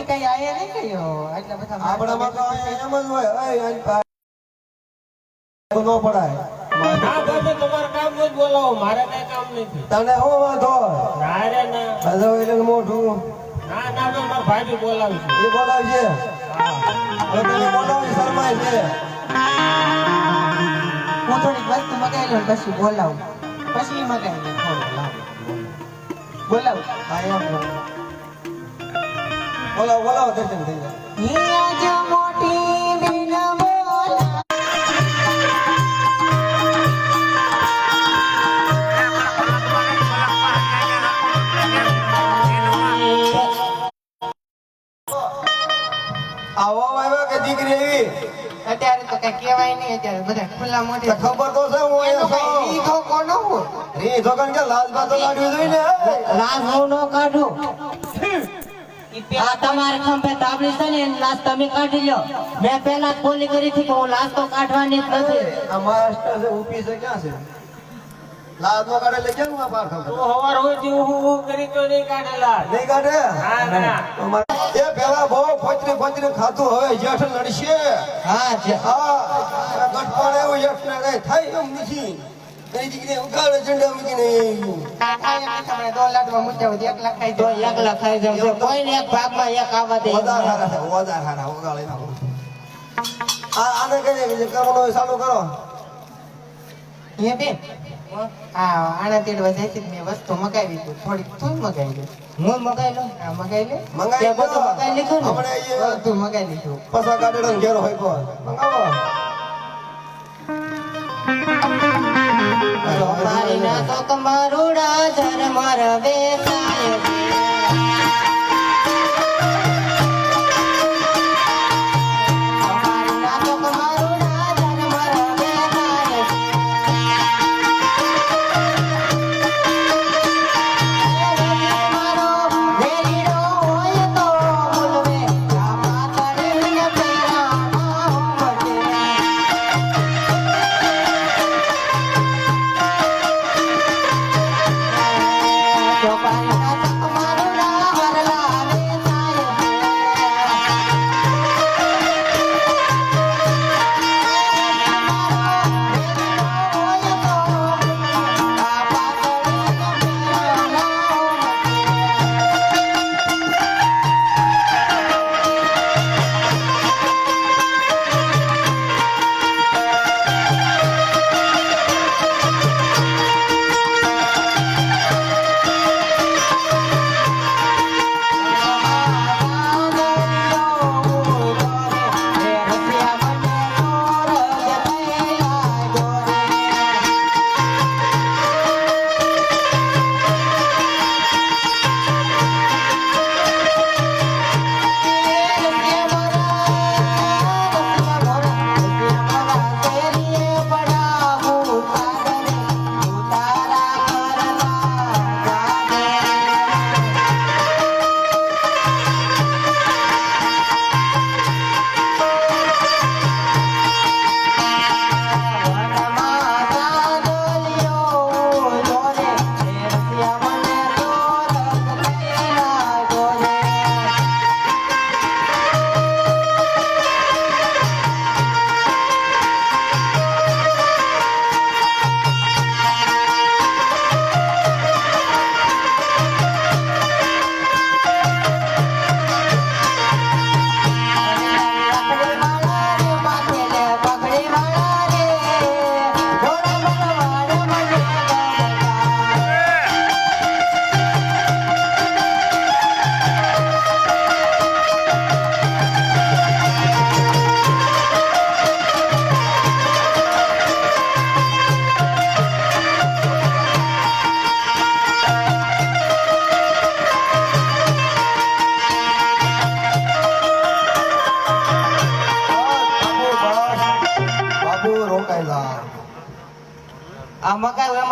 કેમ કઈ આયા નહીં કયો એટલે બધા આપણામાં તો આયા એમ જ હોય. અય, અય, ન પડાય. હા બાબા તમારે કામ જ બોલાવો. મારે કઈ કામ નથી. તને શું વાંધો ના ના. બધો એટલે મોઢું. ના ના તો મારા ભાભી બોલાવું છું એ હવે તને બોલાવી શરમાય છે. હું થોડીક વસ્તુ મગાવી લઉં પછી બોલાવું. પછી મગાવી લઉં. બોલાવું. હા એમ. થઈ જાય મોટી બિન આવો આવ્યો કે દીકરી એવી? અત્યારે તો કઈ કહેવાય નહીં અત્યારે બધા ખુલ્લા મોઢે ખબર તો છે હું એનો તો કોનો કે લાજ બાતો ને લાજ હું ન કાઢું. આ તમારે ખંભે તાબડી છે ને લાશ તમે કાઢી લો મેં પહેલા બોલી કરી હતી કે હું લાશ તો કાઢવાની જ નથી. આ મહારાષ્ટ્ર છે ઉપી છે ક્યાં છે? નો કાઢે તો હવાર હોય હું કરી તો નહીં કાઢેલા નહીં કાઢે? ના. ના એ પેલા બહુ ખોચરી ખોચરી ખાતું હવે જેઠ લડશે હા છે હા. ગઠપણ એવું જેઠ ને કઈ થાય એમ નથી એની દીકરી ઉગાડે ઝંડા મૂકીને. તમને દો લાડવા મુદ્દા હોય એક લાખ ખાઈ તો જાય ખાઈ છો. કોઈને એક ભાગમાં એક આવવા દે. વધારે હારા છે વધારે હારા ઉગાડે નાખો આને કહીએ કે જે કરવાનું હોય ચાલુ કરો. એ બેન હા તેડવા જાય છે મેં વસ્તુ મગાવી હતી. થોડીક તું મગાવી લે. હું મગાઈ લઉં હા મગાવી લે? મગાવી તે બધું મગાઈ લીધું? હમણાં મગાવી લીધું. પસા કાઢેલો ઘેરો હોય કોણ મંગાવો. મારી ના તો કમરુડા ઝરમર વેસાય છે.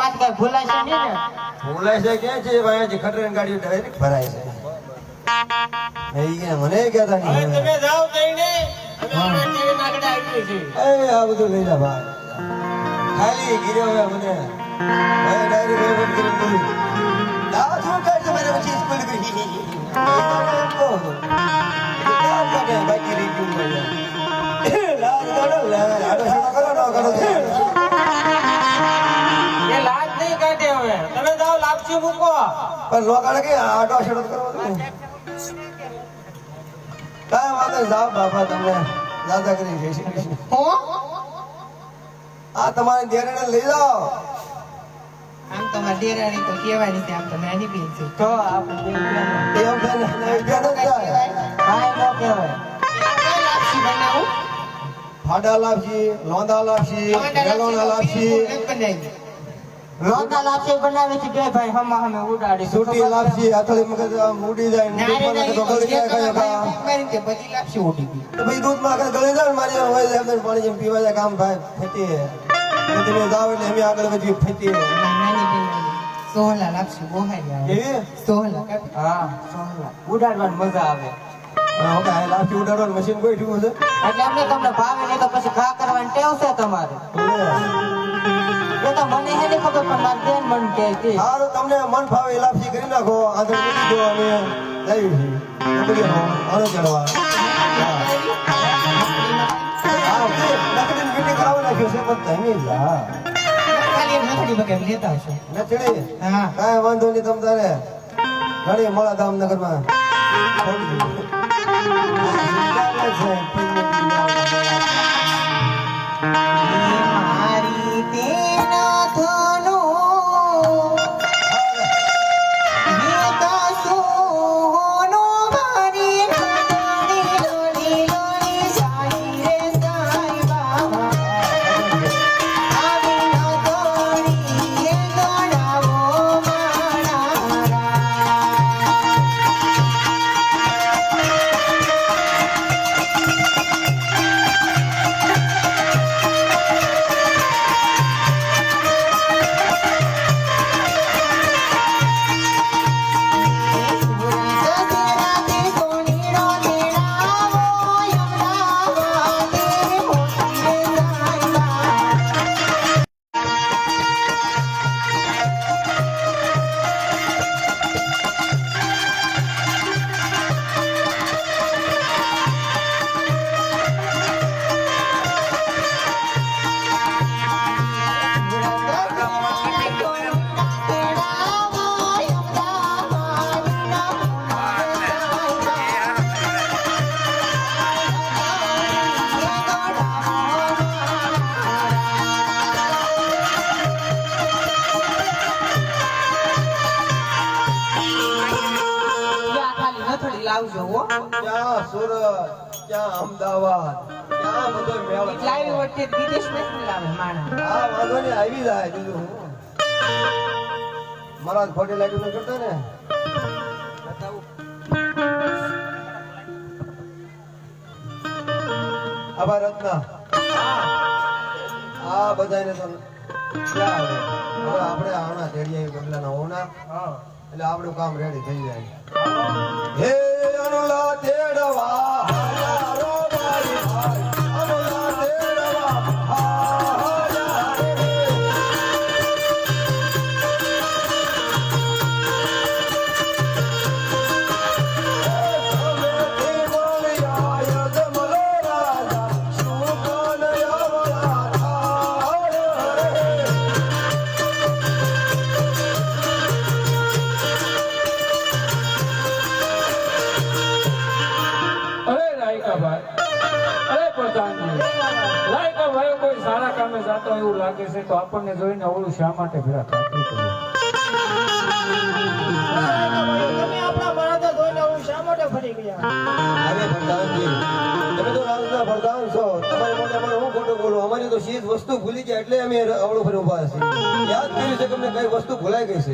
એમાં કઈ છે નહીં ને? બોલાય છે ક્યાં છે ભાઈ? જે ખટરેન ગાડી ડાયરેક્ટ ભરાય છે. એ ઈ કે મને કહેતા હવે નહીં તમે જાઓ કઈને અમે ટીવી નાખડે આવી છીએ. એ આ બધું લઈ જા ભાઈ. ખાલી ગીર્યો હવે મને. ભાઈ ડાયરી ભાઈ બંધ કરી દીધી દાવા શું કાઢ છે મારે પછી સ્કૂલ ગઈ? છું. બાકી રહી ગયું લાજ. આડો સીધો કરો, ન કરો લાપસી મૂકો. પણ લોકાને કે આટો શરત તો કરવો જોઈએ. કાંઈ વાંધો નહીં, બાપા તમને દાદા કરી જય શ્રી કૃષ્ણ હો? આ તમારી દેરાને લઈ જાઓ. આમ તો મારી દેરાણી તો કહેવાની છે આમ તો નાની બેન છે. તો આપ. એમ છે ને, નહીં બેન જ જાય. કાંઈ ન કહેવાય. લાપસી બનાવું? ફાડા લાપસી લોંદા લાપસી વેલોના લાપસી. બનાવી લોંદા લાપસી બનાવે છે કે ભાઈ હમ હમે ઉડાડી છૂટી લાપસી આથળી મગજ ઉડી જાય ને તો ગળી જાય કાંઈ કાં. મારી તે બધી લાપસી ઉડી ગઈ. તો પછી દૂધમાં આગળ ગળે જાય મારી હોય એમને પાણી જેમ પીવા જાય કામ થાય ફેટી એટલે તમે જાવ એટલે અમે આગળ ફેટી ના, નાની બેન સોહલા લાપસી બોહાઈ આવે. સોહલા હા. સોહલા. ઉડાડવાની મજા આવે. હા, ઓકે, આ ઉડાડવાનું મશીન કોઈ છે એટલે અમને તમને ભાવે નહીં તો પછી ઘા કરવાની ટેવ છે તમારે. એ તો મને હે નહીં ખબર પણ મારી બેન મને કહે છે. સારું તમને મન ફાવે એ કરી નાખો. આંધળ મૂકી દો અમે જઈએ છીએ બધી ચડવા. હા હા ઓકે લકડીની મીઠી ખાવા નાખ્યો છે પણ તમે જા ખાલી એમ નખડી લેતા હશો. નચડી હા. કાંઈ વાંધો નહીં તમ તારે. ઘણી મળે દામનગરમાં. મારી અમદાવાદ. ક્યાં બધો મેળ. લાવી વચ્ચે લાવે માણા? હા વાંધો નહીં આવી જાય બીજું હું. મારા ખોટી લાઈટ ન કરતા ને? આભાર રત્ના. આ બધાને તો હવે આપણે આના તેડીએ બગલાના એટલે આપણું કામ રેડી થઈ જાય. હે અનુલા તેડવા. લાગે છે તો આપણને જોઈને અવળું શા માટે ભેળા ખાતરી છો. અમારી તો ચીજ વસ્તુ ભૂલી ગયા એટલે અમે અવળું ફરી ઊભા છીએ. યાદ કર્યું છે કે અમને કઈ વસ્તુ ભૂલાઈ ગઈ છે?